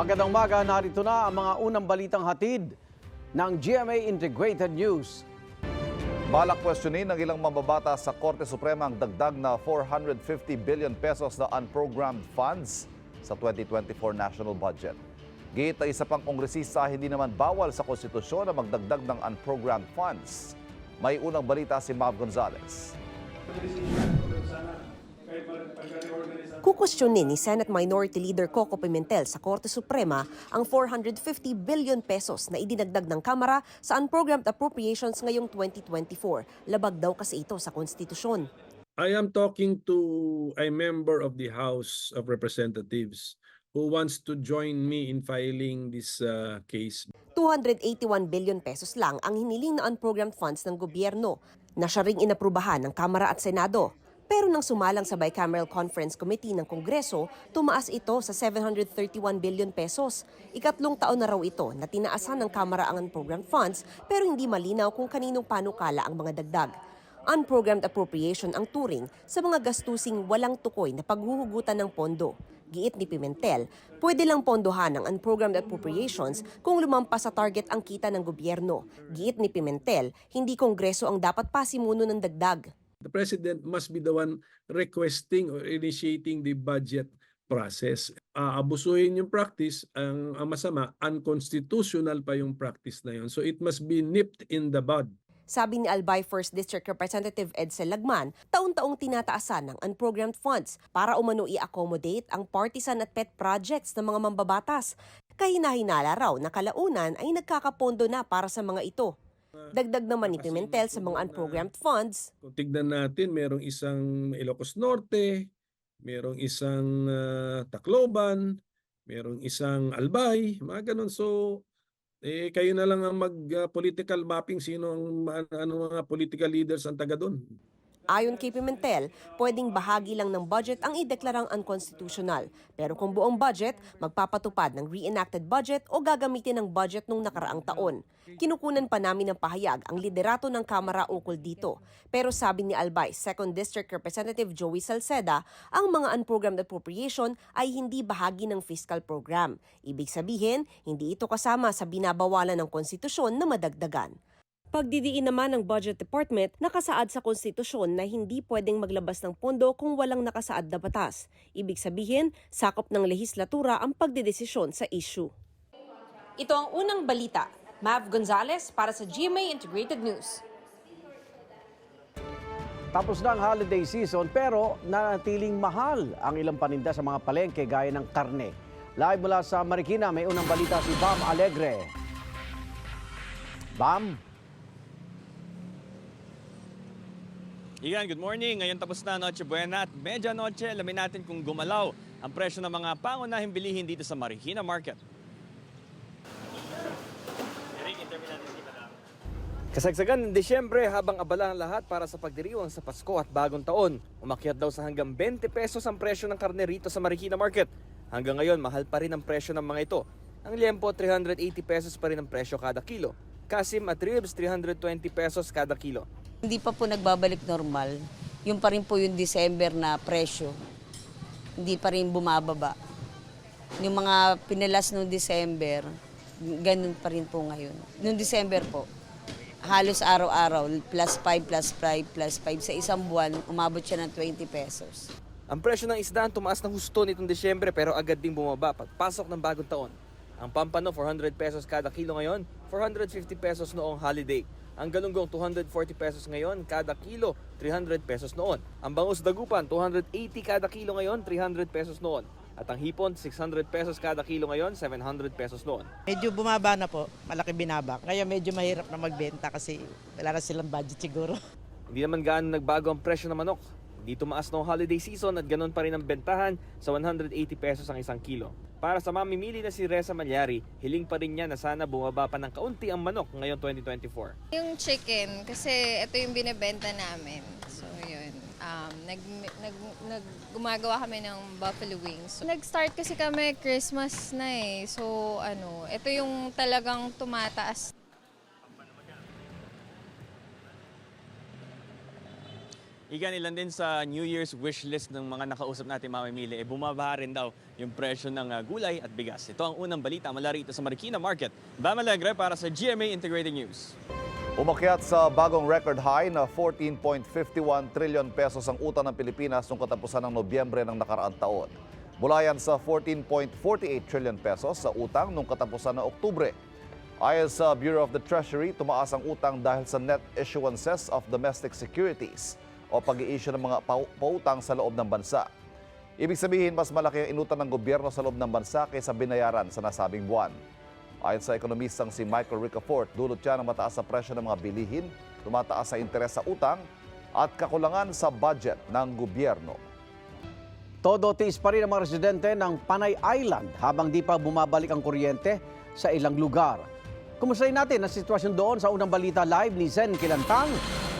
Magandang umaga, narito na ang mga unang balitang hatid ng GMA Integrated News. Balak questionin ng ilang mambabata sa Korte Suprema ang dagdag na 450 billion pesos na unprogrammed funds sa 2024 national budget. Gate isa pang kongresista hindi naman bawal sa konstitusyon na magdagdag ng unprogrammed funds. May unang balita si Mav Gonzalez. Kukwestiyonin ni Senate Minority Leader Coco Pimentel sa Korte Suprema ang 450 billion pesos na idinagdag ng Kamara sa unprogrammed appropriations ngayong 2024. Labag daw kasi ito sa konstitusyon. I am talking to a member of the House of Representatives who wants to join me in filing this uh, case. 281 billion pesos lang ang hiniling na unprogrammed funds ng gobyerno na siya ring inaprubahan ng Kamara at Senado. Pero nang sumalang sa Bicameral Conference Committee ng Kongreso, tumaas ito sa 731 billion pesos. Ikatlong taon na raw ito na tinaasan ng Kamara ang unprogrammed funds pero hindi malinaw kung kaninong panukala ang mga dagdag. Unprogrammed appropriation ang turing sa mga gastusing walang tukoy na paghuhugutan ng pondo. Giit ni Pimentel, pwede lang pondohan ang unprogrammed appropriations kung lumampas sa target ang kita ng gobyerno. Giit ni Pimentel, hindi kongreso ang dapat pasimuno ng dagdag. The President must be the one requesting or initiating the budget process. Aabusuhin yung practice, ang, ang masama, unconstitutional pa yung practice na yun. So it must be nipped in the bud. Sabi ni Albay 1st District Representative Edsel Lagman, taon-taong tinataasan ng unprogrammed funds para umano i-accommodate ang partisan at pet projects ng mga mambabatas. Kahina-hinala raw na kalaunan ay nagkakapondo na para sa mga ito. Dagdag naman ni Pimentel sa mga unprogrammed funds, Kung tignan natin, merong isang Ilocos Norte, merong isang ah, Tacloban, merong isang Albay, mga ganun. So, eh, kayo na lang ang mag-political mapping sino ang ano, mga political leaders ang taga doon. Ayon kay Pimentel, pwedeng bahagi lang ng budget ang ideklarang unconstitutional. Pero kung buong budget, magpapatupad ng reenacted budget o gagamitin ng budget nung nakaraang taon. Kinukunan pa namin ng pahayag ang liderato ng Kamara ukol dito. Pero sabi ni Albay, 2nd District Representative Joey Salceda, ang mga unprogrammed appropriation ay hindi bahagi ng fiscal program. Ibig sabihin, hindi ito kasama sa binabawalan ng konstitusyon na madagdagan. Pagdidiin naman ng Budget Department, nakasaad sa konstitusyon na hindi pwedeng maglabas ng pondo kung walang nakasaad na batas. Ibig sabihin, sakop ng lehislatura ang pagdedesisyon sa issue. Ito ang unang balita. Mav Gonzalez para sa GMA Integrated News. Tapos na ang holiday season pero nanatiling mahal ang ilang paninda sa mga palengke gaya ng karne. Live mula sa Marikina, may unang balita si Bam Alegre. Bam? Igan, good morning. Ngayon tapos na Noche Buena at Medya Noche. Alamin natin kung gumalaw ang presyo ng mga pangunahing bilihin dito sa Marikina Market. Kasagsagan ng Disyembre habang abala ang lahat para sa pagdiriwang sa Pasko at Bagong Taon. Umakyat daw sa hanggang 20 pesos ang presyo ng karne rito sa Marikina Market. Hanggang ngayon, mahal pa rin ang presyo ng mga ito. Ang liempo, 380 pesos pa rin ang presyo kada kilo. Kasim at ribs, 320 pesos kada kilo. Hindi pa po nagbabalik normal. Yung pa rin po yung December na presyo. Hindi pa rin bumababa. Yung mga pinalas noong December, ganun pa rin po ngayon. Noong December po, halos araw-araw, plus 5, plus 5, plus 5. Sa isang buwan, umabot siya ng 20 pesos. Ang presyo ng isdaan tumaas ng husto nitong Disyembre pero agad ding bumaba pagpasok ng bagong taon. Ang pampano 400 pesos kada kilo ngayon, 450 pesos noong holiday. Ang galunggong 240 pesos ngayon kada kilo, 300 pesos noon. Ang bangus dagupan 280 kada kilo ngayon, 300 pesos noon. At ang hipon 600 pesos kada kilo ngayon, 700 pesos noon. Medyo bumaba na po, malaki binaba. Kaya medyo mahirap na magbenta kasi wala na silang budget siguro. Hindi naman gaano nagbago ang presyo ng manok. Hindi tumaas noong holiday season at ganun pa rin ang bentahan sa 180 pesos ang isang kilo. Para sa mamimili na si Reza Malyari, hiling pa rin niya na sana bumaba pa ng kaunti ang manok ngayong 2024. Yung chicken, kasi ito yung binibenta namin. So, yun. Um, nag, nag, nag, gumagawa kami ng buffalo wings. Nag-start kasi kami Christmas na eh. So, ano, ito yung talagang tumataas Igan, ilan din sa New Year's wish list ng mga nakausap natin mamimili, eh, bumaba rin daw yung presyo ng ah, gulay at bigas. Ito ang unang balita mula rito sa Marikina Market. Bam Alegre para sa GMA Integrated News. Umakyat sa bagong record high na 14.51 trillion pesos ang utang ng Pilipinas noong katapusan ng Nobyembre ng nakaraang taon. Mula yan sa 14.48 trillion pesos sa utang noong katapusan ng Oktubre. Ayon sa Bureau of the Treasury, tumaas ang utang dahil sa net issuances of domestic securities o pag-i-issue ng mga pau- pautang sa loob ng bansa. Ibig sabihin, mas malaki ang inutang ng gobyerno sa loob ng bansa kaysa binayaran sa nasabing buwan. Ayon sa ekonomistang si Michael Ricafort, dulot siya ng mataas sa presyo ng mga bilihin, tumataas sa interes sa utang at kakulangan sa budget ng gobyerno. Todo tiis pa rin ang mga residente ng Panay Island habang di pa bumabalik ang kuryente sa ilang lugar. Kumustahin natin ang sitwasyon doon sa unang balita live ni Zen Kilantang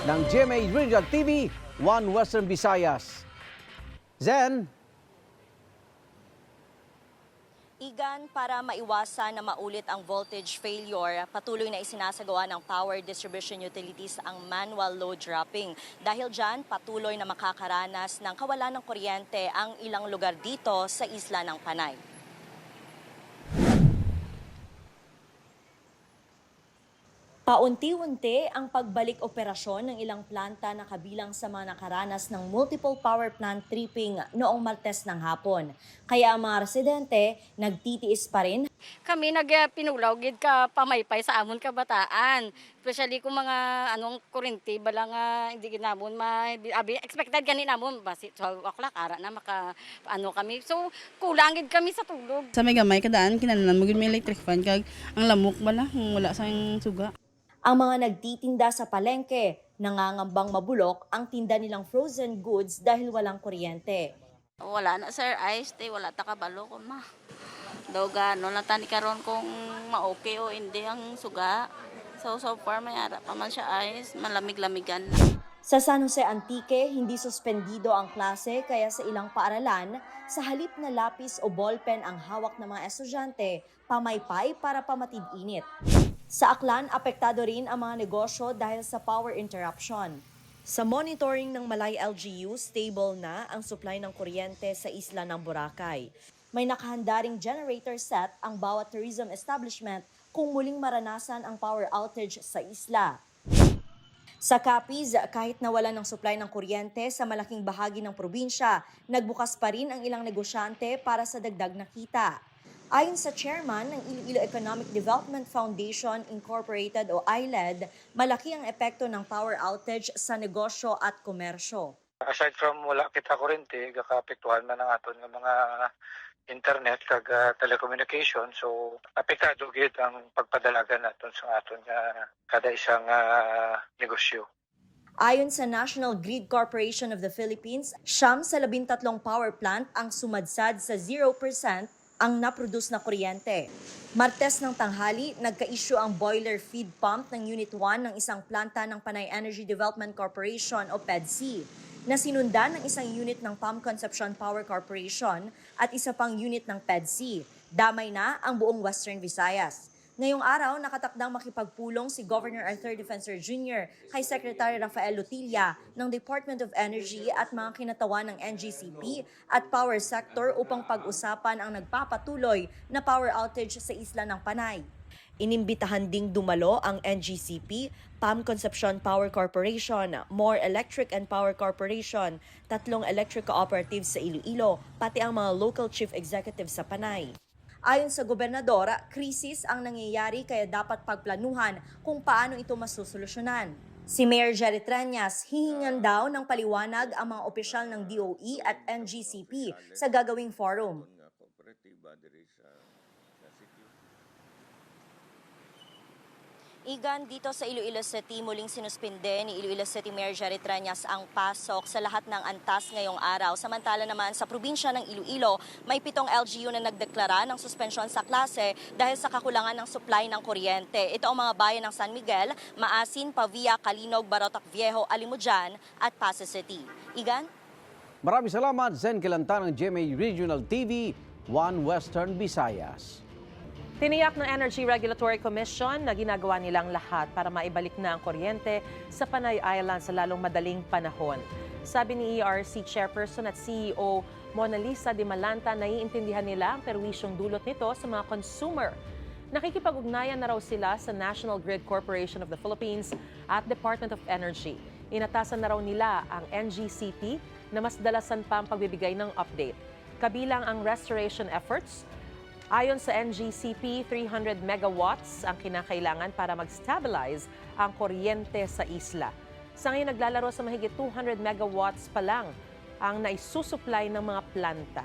ng GMA Regional TV, One Western Visayas. Zen, Igan, para maiwasan na maulit ang voltage failure, patuloy na isinasagawa ng power distribution utilities ang manual load dropping. Dahil dyan, patuloy na makakaranas ng kawalan ng kuryente ang ilang lugar dito sa isla ng Panay. Paunti-unti ang pagbalik operasyon ng ilang planta na kabilang sa mga nakaranas ng multiple power plant tripping noong Martes ng hapon. Kaya ang mga residente nagtitiis pa rin kami nagpinulaw gid ka pamaypay sa amon kabataan. Especially kung mga anong kurinti bala nga hindi gid namon ma abi expected gani namon basi 12 o'clock ara na maka ano kami. So kulang gid kami sa tulog. Sa may gamay kadaan kinahanglan mo gid may electric fan kag ang lamok bala kung wala sang suga. Ang mga nagtitinda sa palengke. Nangangambang mabulok ang tinda nilang frozen goods dahil walang kuryente. Wala na sir, ice tea, wala ta kabalo ko ma. Daw gano na tani karon kung ma-okay o hindi ang suga. So so far may ara pa man siya ice, malamig-lamigan na. Sa San Jose Antique, hindi suspendido ang klase kaya sa ilang paaralan, sa halip na lapis o ballpen ang hawak ng mga estudyante, pamaypay para pamatid init. Sa Aklan, apektado rin ang mga negosyo dahil sa power interruption. Sa monitoring ng Malay LGU, stable na ang supply ng kuryente sa isla ng Boracay. May nakahandaring generator set ang bawat tourism establishment kung muling maranasan ang power outage sa isla. Sa Capiz, kahit nawala ng supply ng kuryente sa malaking bahagi ng probinsya, nagbukas pa rin ang ilang negosyante para sa dagdag na kita. Ayon sa chairman ng Iloilo Economic Development Foundation Incorporated o ILED, malaki ang epekto ng power outage sa negosyo at komersyo. aside from wala kita kuryente gakaapektuhan man ang aton nga mga internet kag ah, telecommunication so apektado gid ang pagpadalagan naton sa aton nga kada isang ah, negosyo Ayon sa National Grid Corporation of the Philippines, siyam sa labintatlong power plant ang sumadsad sa 0% ang naproduce na kuryente. Martes ng tanghali, nagka-issue ang boiler feed pump ng Unit 1 ng isang planta ng Panay Energy Development Corporation o PEDC na sinundan ng isang unit ng Pump Conception Power Corporation at isa pang unit ng PEDC. Damay na ang buong Western Visayas. Ngayong araw, nakatakdang makipagpulong si Governor Arthur Defensor Jr. kay Secretary Rafael Lutilla ng Department of Energy at mga kinatawan ng NGCP at power sector upang pag-usapan ang nagpapatuloy na power outage sa isla ng Panay. Inimbitahan ding dumalo ang NGCP, PAM Concepcion Power Corporation, More Electric and Power Corporation, tatlong electric cooperatives sa Iloilo, pati ang mga local chief executives sa Panay. Ayon sa gobernadora, krisis ang nangyayari kaya dapat pagplanuhan kung paano ito masusolusyonan. Si Mayor Jerry Treñas, hihingan daw ng paliwanag ang mga opisyal ng DOE at NGCP sa gagawing forum. Igan, dito sa Iloilo City, muling sinuspinde ni Iloilo City Mayor Jerry Treñas ang pasok sa lahat ng antas ngayong araw. Samantala naman sa probinsya ng Iloilo, may pitong LGU na nagdeklara ng suspensyon sa klase dahil sa kakulangan ng supply ng kuryente. Ito ang mga bayan ng San Miguel, Maasin, Pavia, Kalinog, Barotac Viejo, Alimujan at Pasay City. Igan? maraming salamat Zen Kilantang ng GMA Regional TV, One Western Visayas. Tiniyak ng Energy Regulatory Commission na ginagawa nilang lahat para maibalik na ang kuryente sa Panay Island sa lalong madaling panahon. Sabi ni ERC Chairperson at CEO Mona Lisa de Malanta, naiintindihan nila ang perwisyong dulot nito sa mga consumer. Nakikipag-ugnayan na raw sila sa National Grid Corporation of the Philippines at Department of Energy. Inatasan na raw nila ang NGCP na mas dalasan pa ang pagbibigay ng update. Kabilang ang restoration efforts, Ayon sa NGCP, 300 megawatts ang kinakailangan para mag-stabilize ang kuryente sa isla. Sa ngayon, naglalaro sa mahigit 200 megawatts pa lang ang naisusupply ng mga planta.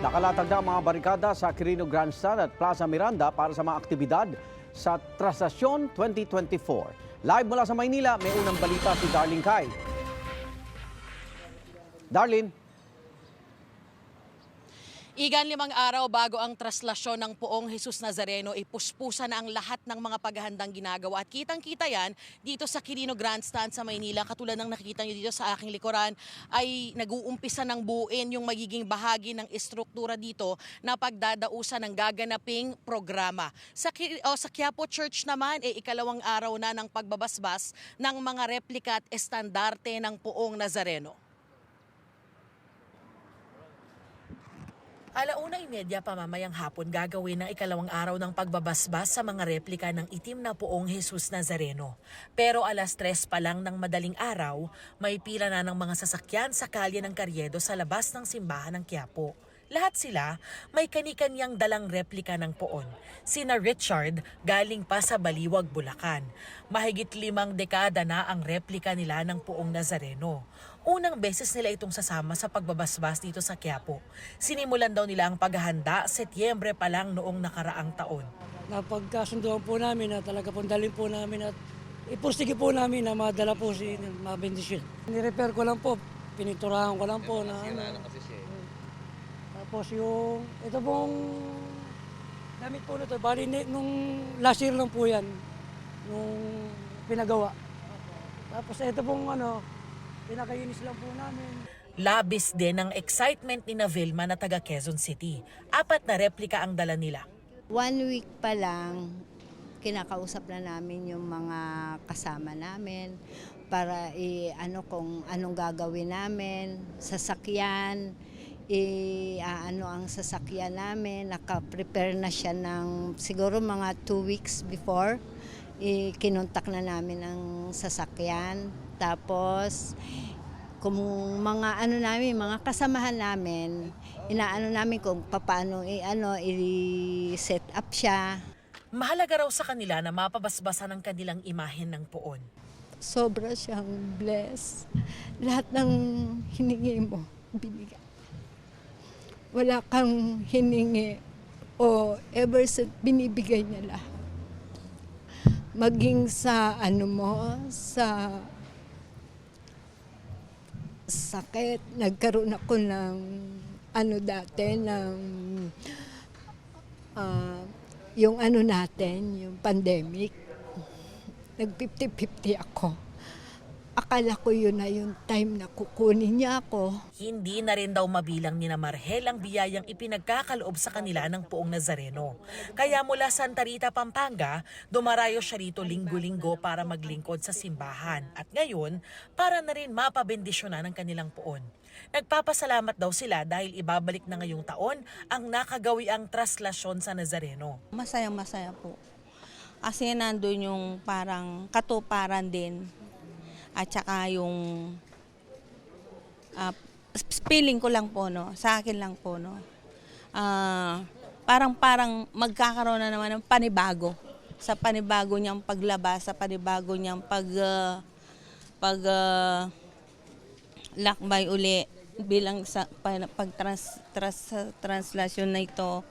Nakalatag na ang mga barikada sa Quirino Grandstand at Plaza Miranda para sa mga aktibidad sa Trastasyon 2024. Live mula sa Maynila, may unang balita si Darlene Kai. Darlene, Igan limang araw bago ang traslasyon ng poong Jesus Nazareno, ipuspusa na ang lahat ng mga paghahandang ginagawa. At kitang-kita yan dito sa Quirino Grandstand sa Maynila. Katulad ng nakikita nyo dito sa aking likuran, ay nag-uumpisa ng buuin yung magiging bahagi ng estruktura dito na pagdadausan ng gaganaping programa. Sa, Ki- o, sa Quiapo Church naman, eh, ikalawang araw na ng pagbabasbas ng mga replika at estandarte ng poong Nazareno. Alauna imedya pamamayang hapon gagawin ng ikalawang araw ng pagbabasbas sa mga replika ng itim na poong Jesus Nazareno. Pero alas tres pa lang ng madaling araw, may pila na ng mga sasakyan sa kalye ng Karyedo sa labas ng simbahan ng Quiapo. Lahat sila may kanikanyang dalang replika ng poon. Sina Richard galing pa sa Baliwag, Bulacan. Mahigit limang dekada na ang replika nila ng poong Nazareno. Unang beses nila itong sasama sa pagbabasbas dito sa Quiapo. Sinimulan daw nila ang paghahanda Setyembre pa lang noong nakaraang taon. Napagkasunduan po namin na talaga po dalhin po namin at ipursige po namin na madala po si mabendisyon. Nirepair ko lang po, piniturahan ko lang po na ano. Tapos yung, ito pong damit po nito, bali nung last year lang po yan, nung pinagawa. Tapos ito pong ano, pinakainis lang po namin. Labis din ang excitement ni na Vilma na taga Quezon City. Apat na replika ang dala nila. One week pa lang, kinakausap na namin yung mga kasama namin para i ano kung anong gagawin namin, sasakyan, i ano ang sasakyan namin, naka-prepare na siya ng siguro mga two weeks before. I kinontak na namin ang sasakyan. Tapos kung mga ano namin, mga kasamahan namin, inaano namin kung paano i ano i-set up siya. Mahalaga raw sa kanila na mapabasbasan ang kanilang imahen ng poon. Sobra siyang bless. Lahat ng hiningi mo, binigay. Wala kang hiningi o ever since binibigay niya lahat. Maging sa ano mo, sa sakit, nagkaroon ako ng ano dati, ng ah, yung ano natin, yung pandemic. Nag 50-50 ako. Akala ko yun na yung time na kukunin niya ako. Hindi na rin daw mabilang ni na Marhel ang biyayang ipinagkakaloob sa kanila ng poong Nazareno. Kaya mula Santa Rita, Pampanga, dumarayo siya rito linggo-linggo para maglingkod sa simbahan. At ngayon, para na rin mapabendisyonan ng kanilang poon. Nagpapasalamat daw sila dahil ibabalik na ngayong taon ang nakagawi ang traslasyon sa Nazareno. Masayang masaya po. Kasi nandun yung parang katuparan din. At saka yung ah, feeling ko lang po, no? Sa akin lang po, no? Ah, parang parang magkakaroon na naman ng panibago. Sa panibago niyang paglabas, sa panibago niyang pag ah, pag ah, lakbay uli bilang sa pa- pag trans, trans, translasyon na ito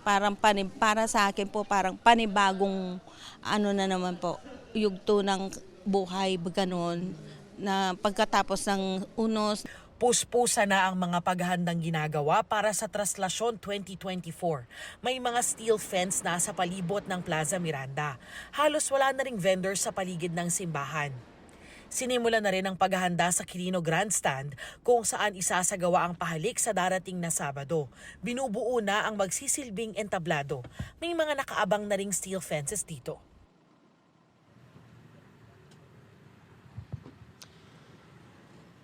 parang pani, para sa akin po parang panibagong ano na naman po yugto ng buhay ganon na pagkatapos ng unos Puspusa na ang mga paghahandang ginagawa para sa Traslasyon 2024. May mga steel fence na sa palibot ng Plaza Miranda. Halos wala na ring vendors sa paligid ng simbahan. Sinimula na rin ang paghahanda sa Quirino Grandstand kung saan isasagawa ang pahalik sa darating na Sabado. Binubuo na ang magsisilbing entablado. May mga nakaabang na ring steel fences dito.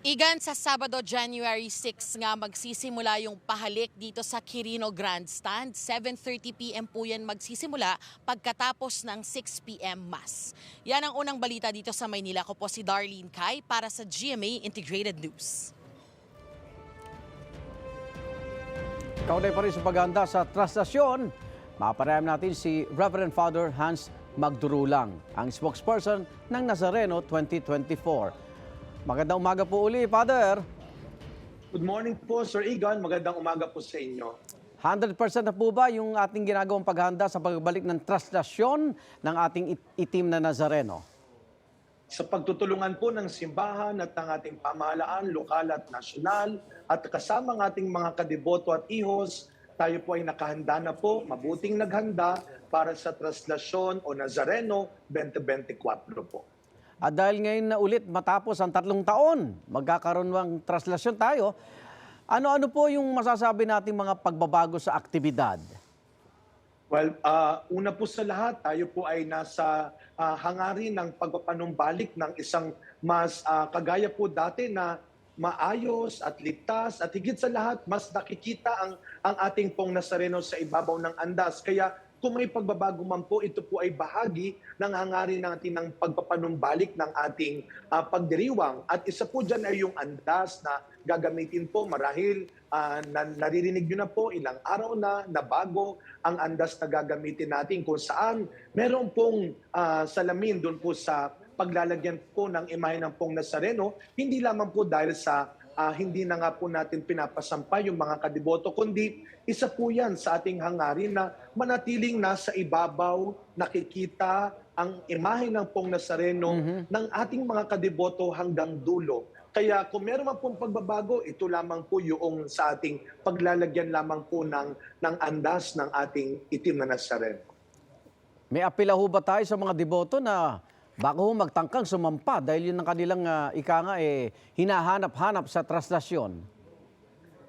Igan, sa Sabado, January 6 nga magsisimula yung pahalik dito sa Quirino Grandstand. 7.30pm po yan magsisimula pagkatapos ng 6pm Mass. Yan ang unang balita dito sa Maynila. Ko po si Darlene Kai para sa GMA Integrated News. Kaunay pa rin sa paghahanda sa trastasyon, maparayam natin si Reverend Father Hans Magdurulang, ang spokesperson ng Nazareno 2024. Magandang umaga po uli, Father. Good morning po, Sir Igan. Magandang umaga po sa inyo. 100% na po ba yung ating ginagawang paghahanda sa pagbalik ng trastasyon ng ating it- itim na Nazareno? Sa pagtutulungan po ng simbahan at ng ating pamahalaan, lokal at nasyonal, at kasama ng ating mga kadiboto at ihos, tayo po ay nakahanda na po, mabuting naghanda para sa traslasyon o Nazareno 2024 po. At dahil ngayon na ulit matapos ang tatlong taon, magkakaroon ng traslasyon tayo, ano-ano po yung masasabi nating mga pagbabago sa aktibidad? Well, uh, una po sa lahat, tayo po ay nasa uh, hangarin ng pagpapanumbalik ng isang mas uh, kagaya po dati na maayos at ligtas at higit sa lahat, mas nakikita ang, ang ating pong Nazareno sa ibabaw ng andas. Kaya kung may pagbabago man po, ito po ay bahagi ng hangarin natin ng pagpapanumbalik ng ating uh, pagdiriwang. At isa po dyan ay yung andas na gagamitin po marahil uh, na, naririnig nyo na po ilang araw na na bago ang andas na gagamitin natin kung saan meron pong uh, salamin doon po sa paglalagyan po ng imahe ng pong Nazareno, hindi lamang po dahil sa uh, hindi na nga po natin pinapasampay yung mga kadiboto, kundi isa po yan sa ating hangarin na manatiling nasa ibabaw, nakikita ang imahe ng pong Nazareno ng ating mga kadiboto hanggang dulo. Kaya kung meron man pong pagbabago, ito lamang po yung sa ating paglalagyan lamang po ng, ng andas ng ating itim na Nazareno. May apela ho ba tayo sa mga deboto na bako ho magtangkang sumampa dahil yun ang kanilang uh, ika nga eh, hinahanap-hanap sa traslasyon?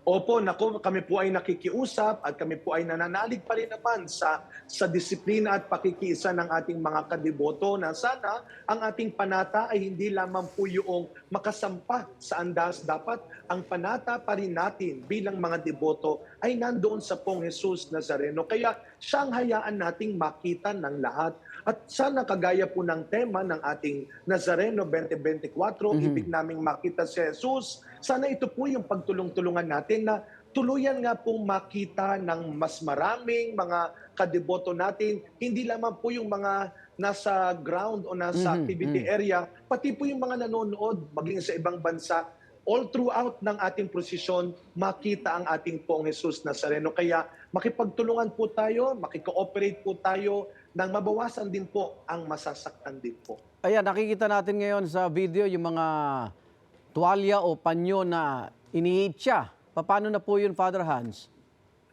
Opo, nako, kami po ay nakikiusap at kami po ay nananalig pa rin naman sa, sa disiplina at pakikiisa ng ating mga kadiboto na sana ang ating panata ay hindi lamang po yung makasampa sa andas. Dapat ang panata pa rin natin bilang mga deboto ay nandoon sa pong Jesus Nazareno. Kaya siyang hayaan nating makita ng lahat at sana kagaya po ng tema ng ating Nazareno 2024, Mhm. ibig naming makita si Jesus. Sana ito po yung pagtulong-tulungan natin na tuluyan nga pong makita ng mas maraming mga kadeboto natin, hindi lamang po yung mga nasa ground o nasa Mhm, activity mhm. area, pati po yung mga nanonood maging sa ibang bansa, all throughout ng ating prosesyon, makita ang ating pong Jesus Nazareno. Kaya makipagtulungan po tayo, makikooperate po tayo, nang mabawasan din po ang masasaktan din po. Ayan, nakikita natin ngayon sa video yung mga tuwalya o panyo na iniitsa. Paano na po yun, Father Hans?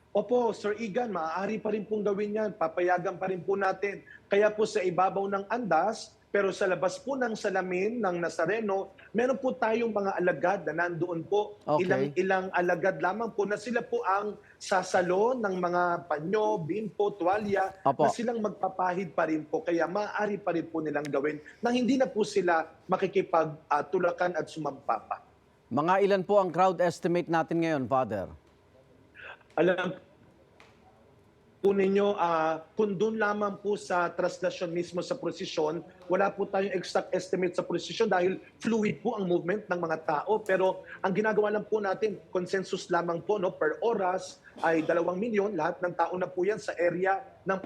Opo, Sir Igan, maaari pa rin pong gawin yan. Papayagan pa rin po natin. Kaya po sa ibabaw ng andas, pero sa labas po ng salamin ng Nazareno, meron po tayong mga alagad na nandoon po. Okay. Ilang, ilang alagad lamang po na sila po ang sasalo ng mga panyo, bimpo, tuwalya, Opo. na silang magpapahid pa rin po. Kaya maaari pa rin po nilang gawin nang hindi na po sila makikipagtulakan at sumampa pa. Mga ilan po ang crowd estimate natin ngayon, Father? alam po ninyo, ah, kung doon lamang po sa traslasyon mismo sa prosesyon, wala po tayong exact estimate sa prosesyon dahil fluid po ang movement ng mga tao. Pero ang ginagawa lang po natin, consensus lamang po no, per oras ay dalawang milyon. Lahat ng tao na po yan sa area ng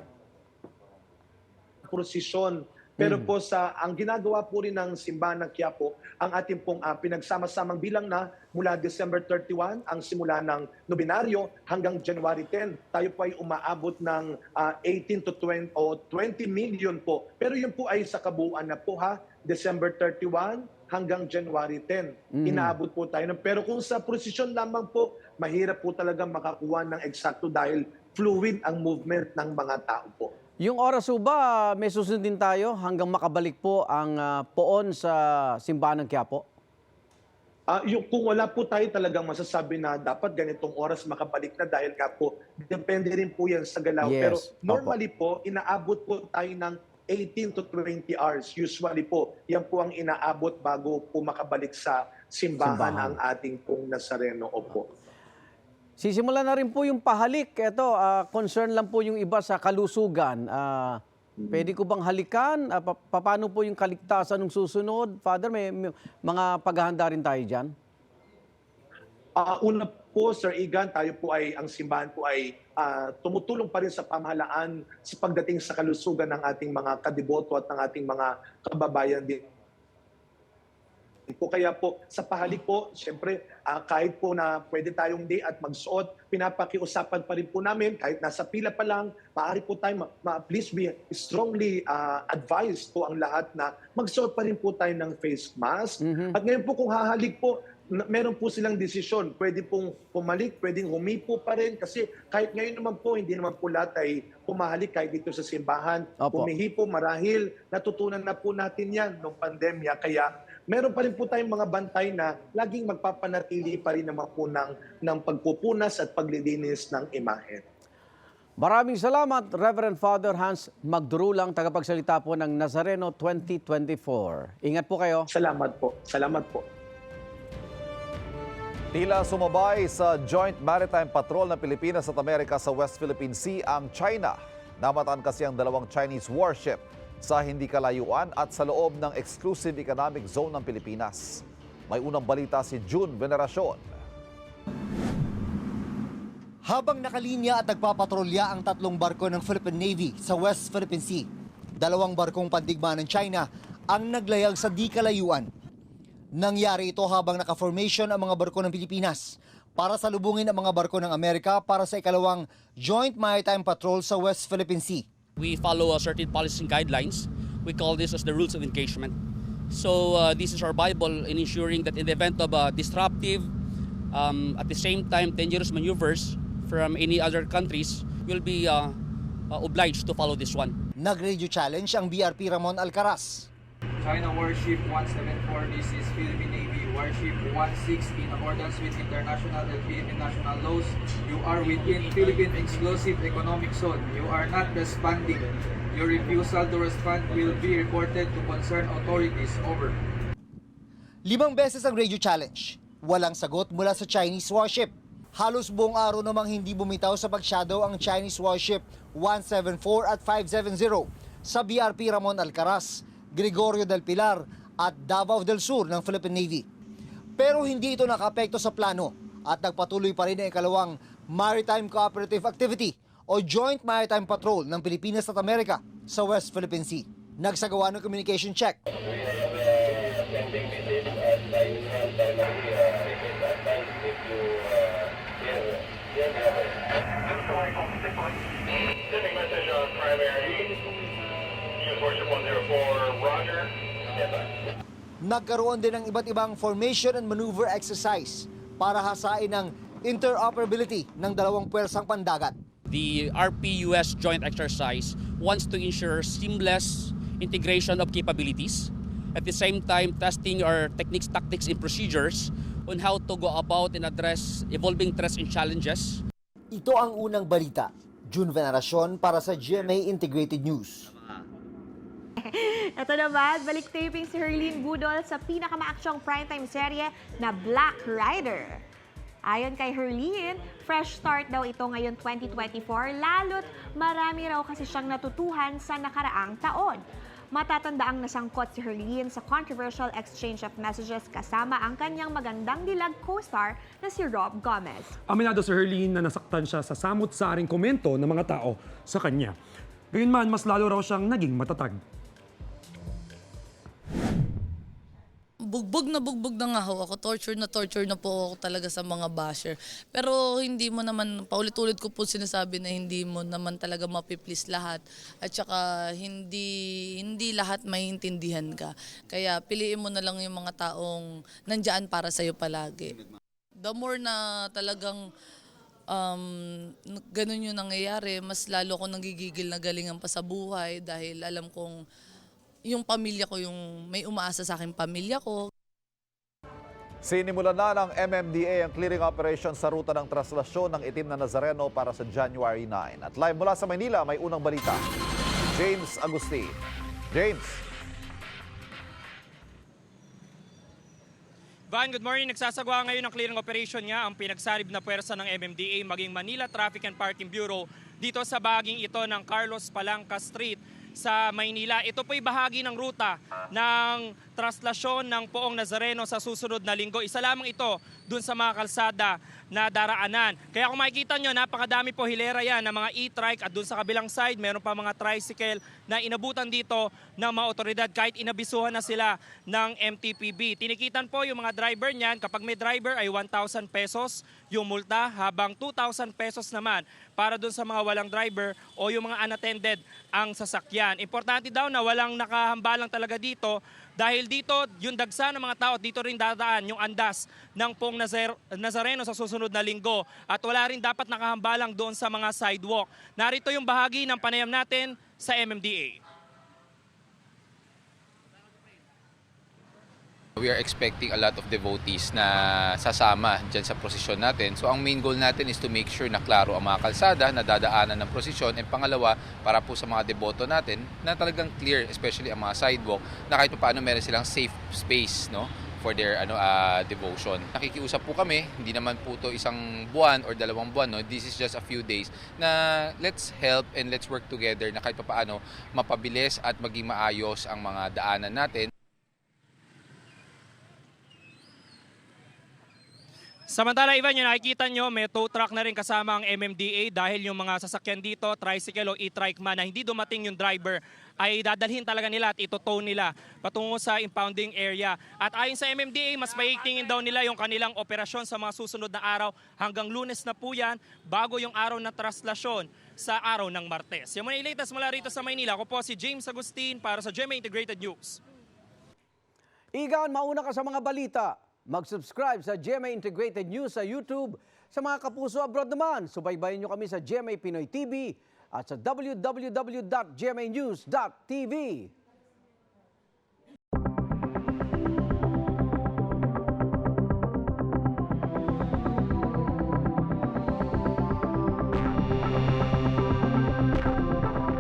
prosesyon. Pero Mm. po sa ang ginagawa po rin ng simbahan ng Quiapo, ang ating pong ah, pinagsama-samang bilang na mula December 31 ang simula ng nobinaryo hanggang January 10. Tayo po ay umaabot ng ah, 18 to 20 o 20 million po. Pero yun po ay sa kabuuan na po ha, December 31 hanggang January 10. Mm. Inaabot po tayo. ng- Pero kung sa prosesyon lamang po, mahirap po talaga makakuha ng eksakto dahil fluid ang movement ng mga tao po. Yung oras ho ba, may susundin tayo hanggang makabalik po ang ah, poon sa simbahan ng Quiapo? Ah, yung kung wala po tayo talagang masasabi na dapat ganitong oras makabalik na dahil nga po depende rin po yan sa galaw. Yes, Pero opo. normally po inaabot po tayo ng 18 to 20 hours usually po. Yan po ang inaabot bago po makabalik sa simbahan, Simbahan. ang ating pong Nazareno. Opo. Sisimula na rin po yung pahalik. Ito, ah, concern lang po yung iba sa kalusugan. Ah, Pwede ko bang halikan? Ah, pa- paano po yung kaligtasan ng susunod? Father, may, may mga paghahanda rin tayo dyan? Ah, una po, Sir Igan, tayo po ay, ang simbahan po ay ah, tumutulong pa rin sa pamahalaan sa pagdating sa kalusugan ng ating mga kadiboto at ng ating mga kababayan din po. Kaya po, sa pahalik po, siyempre, ah, kahit po na pwede tayong di at magsuot, pinapakiusapan pa rin po namin, kahit nasa pila pa lang, maaari po tayo, ma- ma- please be strongly ah, advised po ang lahat na magsuot pa rin po tayo ng face mask. At ngayon po kung hahalik po, meron po silang desisyon. Pwede pong pumalik, pwedeng humipo pa rin. Kasi kahit ngayon naman po, hindi naman po lahat ay pumahalik kahit dito sa simbahan. Opo. Humihipo marahil natutunan na po natin yan nung pandemya. Kaya meron pa rin po tayong mga bantay na laging magpapanatili pa rin naman po ng, ng pagpupunas at paglilinis ng imahe. Maraming salamat, Reverend Father Hans Magdurulang, tagapagsalita po ng Nazareno 2024. Ingat po kayo. Salamat po. Salamat po. Tila sumabay sa Joint Maritime Patrol ng Pilipinas at Amerika sa West Philippine Sea ang China. Namataan kasi ang dalawang Chinese warship sa hindi kalayuan at sa loob ng Exclusive Economic Zone ng Pilipinas. May unang balita si June Veneracion. Habang nakalinya at nagpapatrolya ang tatlong barko ng Philippine Navy sa West Philippine Sea, dalawang barkong pandigma ng China ang naglayag sa di kalayuan. Nangyari ito habang naka-formation ang mga barko ng Pilipinas para salubungin ang mga barko ng Amerika para sa ikalawang Joint Maritime Patrol sa West Philippine Sea. We follow a certain policy guidelines. We call this as the rules of engagement. So uh, this is our Bible in ensuring that in the event of a disruptive, um, at the same time dangerous maneuvers from any other countries, we'll be uh, uh, obliged to follow this one. Nag-radio challenge ang BRP Ramon Alcaraz. China Warship 174, this is Philippine Navy Warship 16 in accordance with international and Philippine national laws. You are within Philippine Exclusive Economic Zone. You are not responding. Your refusal to respond will be reported to concerned authorities. Over. Limang beses ang radio challenge. Walang sagot mula sa Chinese warship. Halos buong araw namang hindi bumitaw sa pagshadow ang Chinese warship 174 at 570 sa BRP Ramon Alcaraz, Gregorio del Pilar at Davao del Sur ng Philippine Navy. Pero hindi ito nakaapekto sa plano at nagpatuloy pa rin ang ikalawang Maritime Cooperative Activity o Joint Maritime Patrol ng Pilipinas at Amerika sa West Philippine Sea. Nagsagawa ng communication check Sending message on primary. Nagkaroon din ng iba't ibang formation and maneuver exercise para hasain ang interoperability ng dalawang pwersang pandagat. The RP-US joint exercise wants to ensure seamless integration of capabilities. At the same time, testing our techniques, tactics, and procedures on how to go about and address evolving threats and challenges. Ito ang unang balita. June Veneracion para sa GMA Integrated News. Ito naman, balik taping si Herlene Budol sa pinakamaaksyong primetime serye na Black Rider. Ayon kay Herlene, fresh start daw ito ngayon 2024 lalo't marami raw kasi siyang natutuhan sa nakaraang taon. Matatandaang nasangkot si Herlene sa controversial exchange of messages kasama ang kanyang magandang dilag co-star na si Rob Gomez. Aminado si Herlene na nasaktan siya sa samut-saring komento ng mga tao sa kanya. Gayunman, mas lalo raw siyang naging matatag. Bugbog na bugbog na nga ho ako. Torture na torture na po ako talaga sa mga basher. Pero hindi mo naman, paulit-ulit ko po sinasabi na hindi mo naman talaga mapiplease lahat. At saka hindi, hindi lahat maintindihan ka. Kaya piliin mo na lang yung mga taong nandyan para sa'yo palagi. The more na talagang um, ganun yung nangyayari, mas lalo ko nagigigil na galingan pa sa buhay dahil alam kong yung pamilya ko, yung may umaasa sa akin pamilya ko. Sinimulan na ng MMDA ang clearing operation sa ruta ng traslasyon ng itim na Nazareno para sa January 9. At live mula sa Maynila, may unang balita. James Agustin. James. Van, good morning. Nagsasagawa ngayon ng clearing operation nga ang pinagsanib na puwersa ng MMDA maging Manila Traffic and Parking Bureau dito sa bahaging ito ng Carlos Palanca Street sa Maynila. Ito po'y bahagi ng ruta ng traslasyon ng Poong Nazareno sa susunod na linggo. Isa lamang ito dun sa mga kalsada na daraanan. Kaya kung makikita nyo, napakadami po hilera yan ng mga e-trike at dun sa kabilang side, meron pa mga tricycle na inabutan dito ng mga otoridad kahit inabisuhan na sila ng MTPB. Tinikitan po yung mga driver niyan, kapag may driver ay 1,000 pesos yung multa habang 2,000 pesos naman para dun sa mga walang driver o yung mga unattended ang sasakyan. Importante daw na walang nakahambalang talaga dito dahil dito yung dagsa ng mga tao dito rin dadaan yung andas ng Pong Nazar- Nazareno sa susunod na linggo at wala rin dapat nakahambalang doon sa mga sidewalk. Narito yung bahagi ng panayam natin sa MMDA. We are expecting a lot of devotees na sasama dyan sa prosesyon natin. So ang main goal natin is to make sure na klaro ang mga kalsada na dadaanan ng prosesyon. And pangalawa, para po sa mga deboto natin na talagang clear, especially ang mga sidewalk, na kahit pa paano meron silang safe space no? for their ano ah, devotion. Nakikiusap po kami, hindi naman po to isang buwan or dalawang buwan, no? This is just a few days na let's help and let's work together na kahit pa paano mapabilis at maging maayos ang mga daanan natin. Samantala, Ivan, yung nakikita nyo, may tow truck na rin kasama ang MMDA dahil yung mga sasakyan dito, tricycle o e-trike man na hindi dumating yung driver ay dadalhin talaga nila at itotow nila patungo sa impounding area. At ayon sa MMDA, mas maitingin daw nila yung kanilang operasyon sa mga susunod na araw hanggang lunes na po yan bago yung araw na traslasyon sa araw ng Martes. Yung muna latest mula rito sa Maynila, ako po si James Agustin para sa GMA Integrated News. Igan, mauna ka sa mga balita. Mag-subscribe sa GMA Integrated News sa YouTube. Sa mga kapuso abroad naman, subaybayan nyo kami sa GMA Pinoy TV at sa www.gmanews.tv.